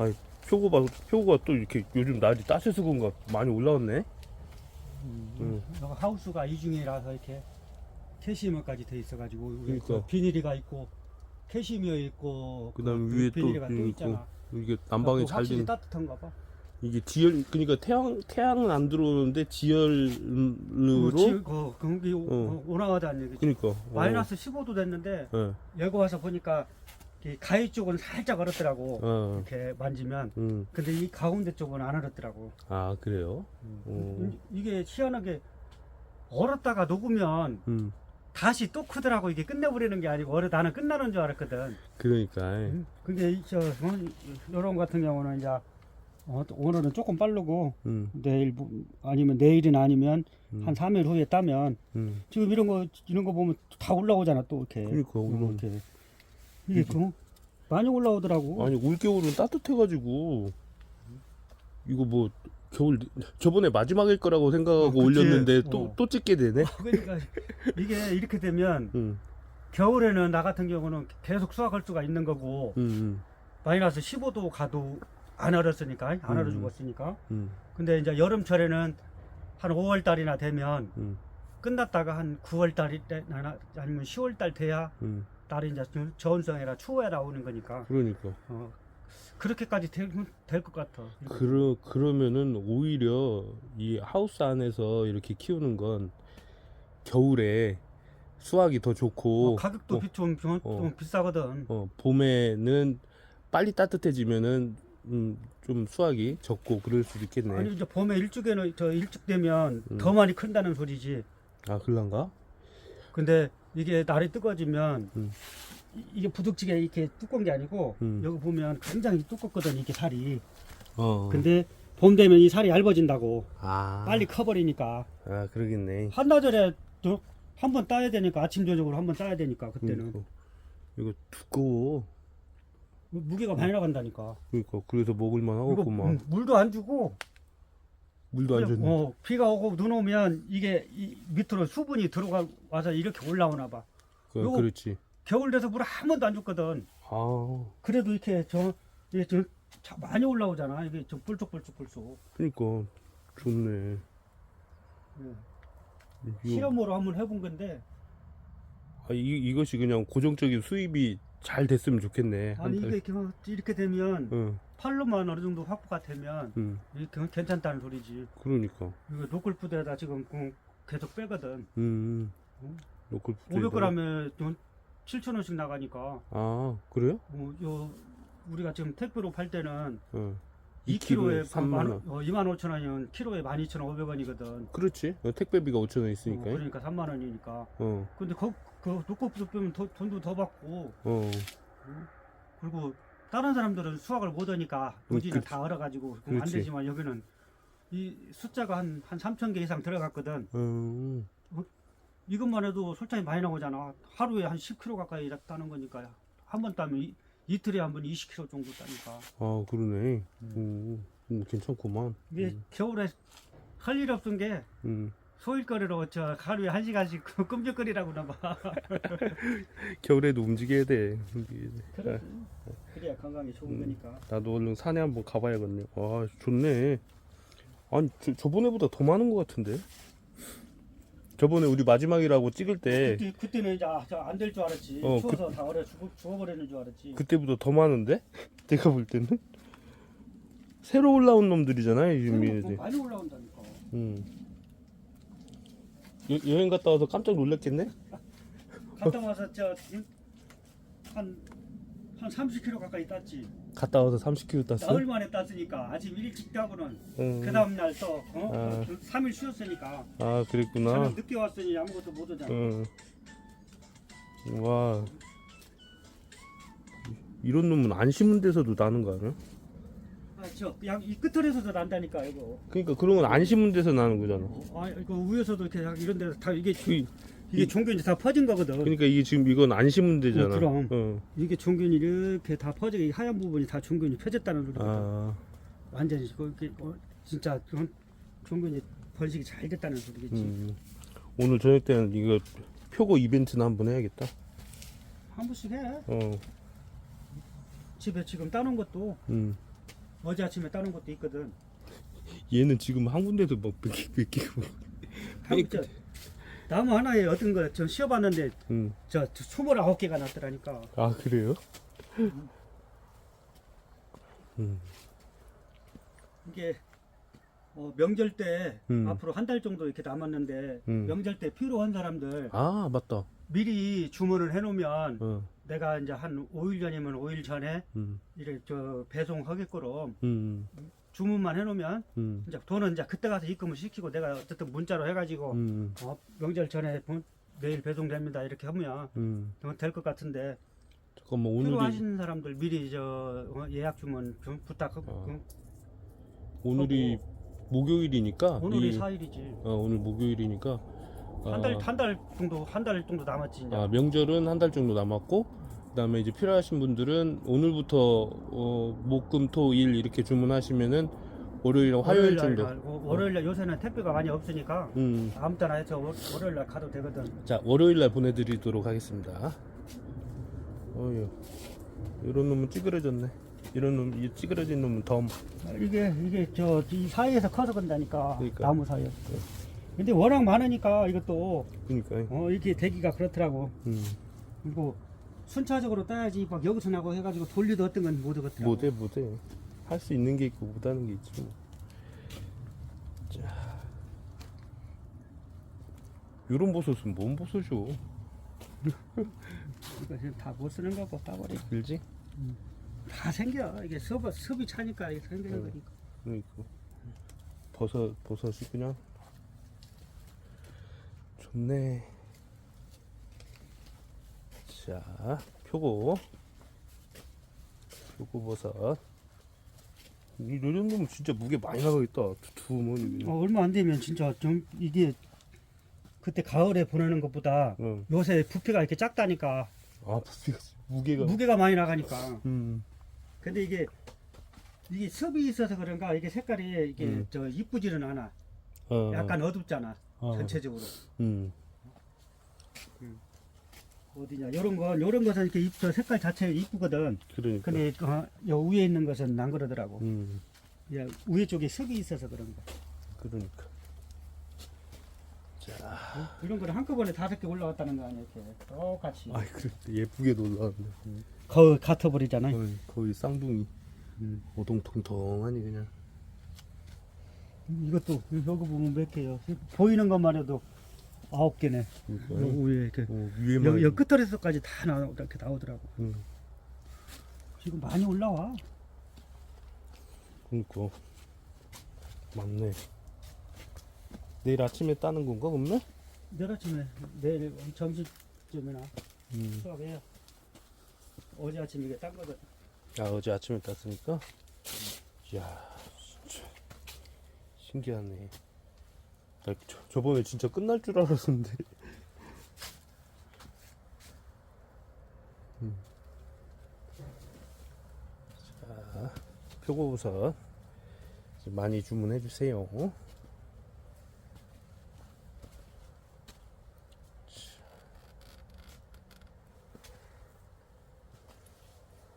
아이 표고가 표고가 또 이렇게 요즘 날이 따셔서 그런가 많이 올라왔네. 음. 여기 하우스가 이중이라서 이렇게 캐시미어까지 돼 있어가지고 그러니까. 그 비닐이가 있고 캐시미어 있고 그다음에 그 위에 또 비닐이가 또 있고. 있잖아. 이게 난방이 또잘 확실히 된. 따뜻한가 봐. 이게 지열 그러니까 태양 태양은 안 들어오는데 지열로 그 지- 그 공기 오- 어. 온화하다는 얘기지. 그러니까 어. 마이너스 15도 됐는데 예. 여기 와서 보니까 이 가위 쪽은 살짝 얼었더라고. 어. 이렇게 만지면. 음. 근데 이 가운데 쪽은 안 얼었더라고. 아 그래요? 어. 이- 이게 희한하게 얼었다가 녹으면 음. 다시 또 크더라고. 이게 끝내버리는 게 아니고 얼어 나는 끝나는 줄 알았거든. 그러니까 음, 근데 이- 저 어, 요런 같은 경우는 이제 어, 또 오늘은 조금 빠르고 음. 내일 뭐- 아니면 내일이나 아니면 음. 한 3일 후에 따면 음. 지금 이런 거 이런 거 보면 다 올라오잖아 또 이렇게. 그러니까 어, 오늘 이렇게 이게 좀 많이 올라오더라고. 아니 올 겨울은 따뜻해가지고 이거 뭐 겨울 저번에 마지막일 거라고 생각하고 어, 그치. 올렸는데 또 어. 또 찍게 되네. 그러니까 이게 이렇게 되면 음. 겨울에는 나 같은 경우는 계속 수확할 수가 있는 거고 음. 마이너스 15도 가도 안 얼었으니까 안 얼어 음. 죽었으니까. 음. 근데 이제 여름철에는 한 5월 달이나 되면 음. 끝났다가 한 9월 달이 되나 아니면 10월 달 돼야 음. 달이 이제 저- 저온성이라 추워야 나오는 거니까 그러니까 어, 그렇게까지 될것 같아. 그러 그러면은 오히려 이 하우스 안에서 이렇게 키우는 건 겨울에 수확이 더 좋고 어, 가격도 어, 비- 좀, 좀, 어. 좀 비싸거든. 어, 봄에는 빨리 따뜻해지면은 음, 좀 수확이 적고 그럴 수도 있겠네. 아니 이제 봄에 일찍에는 저 일찍 되면 음. 더 많이 큰다는 소리지. 아 그런가? 근데 이게 날이 뜨거워지면 음. 이- 이게 부득지게 이렇게 두꺼운 게 아니고 음. 여기 보면 굉장히 두껍거든 이게 살이. 어. 근데 봄 되면 이 살이 얇아진다고 아. 빨리 커버리니까 아 그러겠네. 한나절에 한 번 따야 되니까 아침 저녁으로 한 번 따야 되니까 그때는 이거, 이거 두꺼워. 무게가 많이 나간다니까. 그러니까 그래서 먹을만 이거 하겠구만. 음, 물도 안 주고 물도 안 줬네. 어, 비가 오고 눈 오면 이게 이 밑으로 수분이 들어가 와서 이렇게 올라오나 봐. 그, 요거- 그렇지. 겨울 돼서 물 한 번도 안 줬거든. 아 그래도 이렇게 저 이게 저 자- 많이 올라오잖아. 이게 좀 뿔쭉뿔쭉뿔쭉. 그러니까 좋네. 예. 이거- 실험으로 한번 해본 건데 아, 이, 이것이 그냥 고정적인 수입이 잘 됐으면 좋겠네. 아니. 이게 이렇게, 이렇게 되면 응, 팔로만 어느 정도 확보가 되면 응. 이게 괜찮다는 소리지. 그러니까. 이거 노클푸드에다 지금 그 계속 빼거든. 음. 음. 로컬 500g에 7천 원씩 나가니까 아 그래요? 어, 요 우리가 지금 택배로 팔 때는 응. 2kg에 3만 원. 어, 2만 5천 원이면 키로에 12,500원이거든. 그렇지. 어, 택배비가 5천 원 있으니까. 어, 그러니까 3만 원이니까. 어, 근데 그, 그 노코프도 빼면 더, 돈도 더 받고 어, 그리고 다른 사람들은 수확을 못 하니까 노지는 그- 다 얼어가지고 그럼 안 그렇지. 되지만 여기는 이 숫자가 한, 한 3천 개 이상 들어갔거든. 음. 이것만 해도 솔직히 많이 나오잖아. 하루에 한 10kg 가까이 따는 거니까 한 번 따면 이, 이틀에 한 번 20kg 정도 따니까. 아 그러네. 음, 음, 괜찮구만. 이게 음, 겨울에 할 일 없은 게 음. 소일거리로 저 하루에 한 시간씩 끔적거리라고 나 봐. 겨울에도 움직여야 돼. 움직여야 돼. 그래. 그래야 건강에 좋은 음. 거니까. 나도 얼른 산에 한번 가봐야겠네. 와 좋네. 아니 저, 저번에보다 더 많은 것 같은데. 저번에 우리 마지막이라고 찍을 때 그때, 그때는 이제 아, 안될 줄 알았지. 어, 추워서 다 얼어 죽어, 죽어버리는 줄 알았지. 그때보다 더 많은데? 내가 볼 때는 새로 올라온 놈들이잖아요 새로 요즘 뭐 얘네들. 많이 올라온다니까. 음. 여, 여행 갔다 와서 깜짝 놀랐겠네? 갔다 와서 저한한 한 30kg 가까이 땄지. 갔다 와서 30kg 땄어? 나흘 만에 땄으니까 아침 일찍 따고는 응. 그 다음 날또 어? 아. 3일 쉬었으니까 아 그랬구나. 저는 늦게 왔으니 아무것도 못 하잖아. 응. 와. 이런 놈은 안 심은 데서도 나는 거 아니야? 아, 저이 끝털에서도 난다니까 이거. 그러니까 그런 건 안 심은 데서 나는 거잖아. 아 이거 위에서도 이렇게 다 이런 데서 다 이게 그, 이게 종균이 다 퍼진 거거든. 그러니까 이게 지금 이건 안 심은 데잖아. 어, 그럼. 어. 이게 종균이 이렇게 다이 하얀 부분이 다 종균이 펴졌다는 소리거든. 아. 완전히 그게 어, 진짜 그런 종균이 번식이 잘 됐다는 소리겠지. 음. 오늘 저녁 때는 이거 표고 이벤트나 한번 해야겠다. 한 번씩 해. 어. 집에 지금 따놓은 것도 음. 어제 아침에 따는 것도 있거든. 얘는 지금 한 군데도 막 뺏기고. 한, 저, 나무 하나에 어떤 거좀 씌워봤는데 응. 저 29개가 났더라니까. 아 그래요? 음. 이게 어, 명절 때 음. 앞으로 한 달 정도 이렇게 남았는데 음. 명절 때 필요한 사람들 아 맞다. 미리 주문을 해놓으면 어. 내가 이제 한 5일 전이면 5일 전에 음. 이래 저 배송하겠거럼 음. 주문만 해놓으면 음. 이제 돈은 이제 그때 가서 입금을 시키고 내가 어쨌든 문자로 해가지고 음. 어, 명절 전에 본- 내일 배송됩니다 이렇게 하면 음. 될 것 같은데 잠깐만 오늘이 필요하신 사람들 미리 저 어, 예약 주문 좀 부탁하고 어. 그- 오늘이 목요일이니까 오늘이 이- 4일이지 어, 오늘 목요일이니까 한 달 한 달 정도 한 달 정도 남았지 이제 아, 명절은 한 달 정도 남았고 그다음에 이제 필요하신 분들은 오늘부터 어, 목금토일 이렇게 주문하시면은 월요일 화요일 날 정도. 월요일 날 요새는 택배가 많이 없으니까 음. 아무 때나 해서 월- 월요일 날 가도 되거든 자 월요일 날 보내드리도록 하겠습니다. 어휴 이런 놈은 찌그러졌네. 이런 놈, 이 찌그러진 놈은 덤. 이게 이게 저 이 사이에서 커서 그런다니까 그러니까. 나무 사이에서 근데 워낙 많으니까 이것도 그러니까. 어 이렇게 대기가 그렇더라고 음. 그리고 순차적으로 따야지 막 여기서 나고 해가지고 돌리도 어떤 건 못 하겠더라고 못해 못해. 할 수 있는 게 있고 못하는 게 있지. 뭐. 자. 이런 버섯은 뭔 버섯이오? 이거 지금 다 못 쓰는 거고 따버리 길지? 다 생겨 이게 섭, 섭이 차니까 이게 생기는 응. 거니까 그러니까 버섯 버섯이 그냥 좋네. 자 표고 표고 버섯. 이 정도면 진짜 무게 많이 나가겠다. 두툼은. 어, 얼마 안 되면 진짜 좀 이게 그때 가을에 보내는 것보다 응. 요새 부피가 이렇게 작다니까 아 부피가 무게가. 무게가 많이 나가니까 음. 근데 이게 이게 섭이 있어서 그런가 이게 색깔이 이게 음. 저 이쁘지는 않아 어. 약간 어둡잖아 어. 전체적으로 음. 어디냐 요런 건 요런 것은 이렇게 잎, 저 색깔 자체 이쁘거든 그러니까. 근데 어, 요 위에 있는 것은 안 그러더라고 음. 야, 위에 쪽에 섭이 있어서 그런 거 그러니까. 자. 이런 거를 한꺼번에 다섯 개 올라왔다는 거 아니야 이렇게 똑같이 아이 그래 예쁘게 놀라는데. 거의 같아 버리잖아 거의, 거의 쌍둥이. 음. 오동통통하니 그냥. 이것도 여기 보면 몇 개요 보이는 것만 해도 아홉 개네 그러니까. 요 위에 이렇게 어, 위에만. 여기, 여기 끝털에서까지 다 나오, 이렇게 나오더라고 응. 지금 많이 올라와 그러니까. 맞네. 내일 아침에 따는 건가 그러면? 내일 아침에 내일 점심쯤이나 음. 수업해요 어제 아침에 이게 딴 거거든 아 어제 아침에 땄으니까. 이야 신기하네. 나 저, 저번에 진짜 끝날 줄 알았는데. 음. 자 표고버섯 많이 주문해 주세요.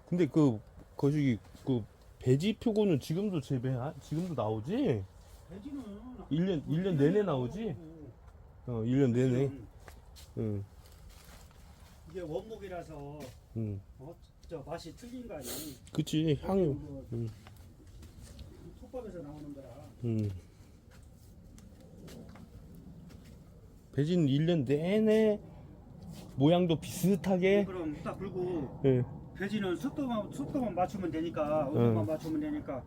근데 그 거기 그 배지 표고는 지금도 재배 지금도 나오지? 돼지는 일 년- 일년 내내 나오지? 어, 1년 내내. 음, 응. 이게 원목이라서 응. 어, 저 맛이 틀린 거 아니야 그치 향이. 뭐, 응. 톱밥에서 나오는 거라 응. 배지는 1년 내내 모양도 비슷하게. 그럼 딱 불고 예. 돼지는 습도만 습도만 맞추면 되니까 온도만 응. 맞추면 되니까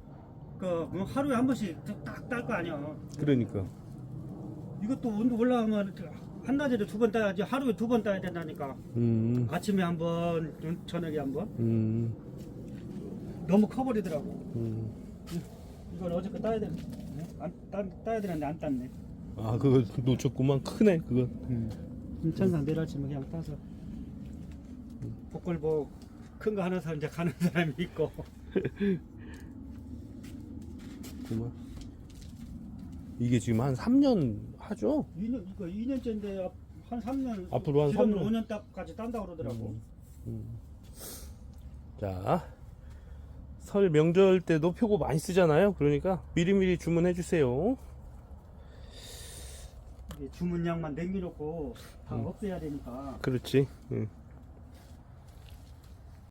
그뭐 하루에 한 번씩 딱딸 거 아니야 그러니까. 이것도 온도 올라가면 한낮에도 두 번 따야지 하루에 두 번 따야 된다니까 음. 아침에 한 번 저녁에 한 번 음. 너무 커버리더라고 음. 이건 어저께 따야 돼 안, 따, 따야 되는데 안 땄네 아 그거 놓쳤구만 크네 그거. 인천산 내일 아침에 그냥 따서 복걸 뭐큰 거 하나 사 이제 가는 사람이 있고 구만. 이게 지금 한 3년 하죠? 2년 이거 2년째인데 한 3년 앞으로 한 지금 3년. 5년 딱까지 딴다 그러더라고 음. 자, 설 명절 때도 표고 많이 쓰잖아요. 그러니까 미리미리 주문해 주세요. 주문량만 남겨놓고 다 음. 없애야 되니까 그렇지. 응.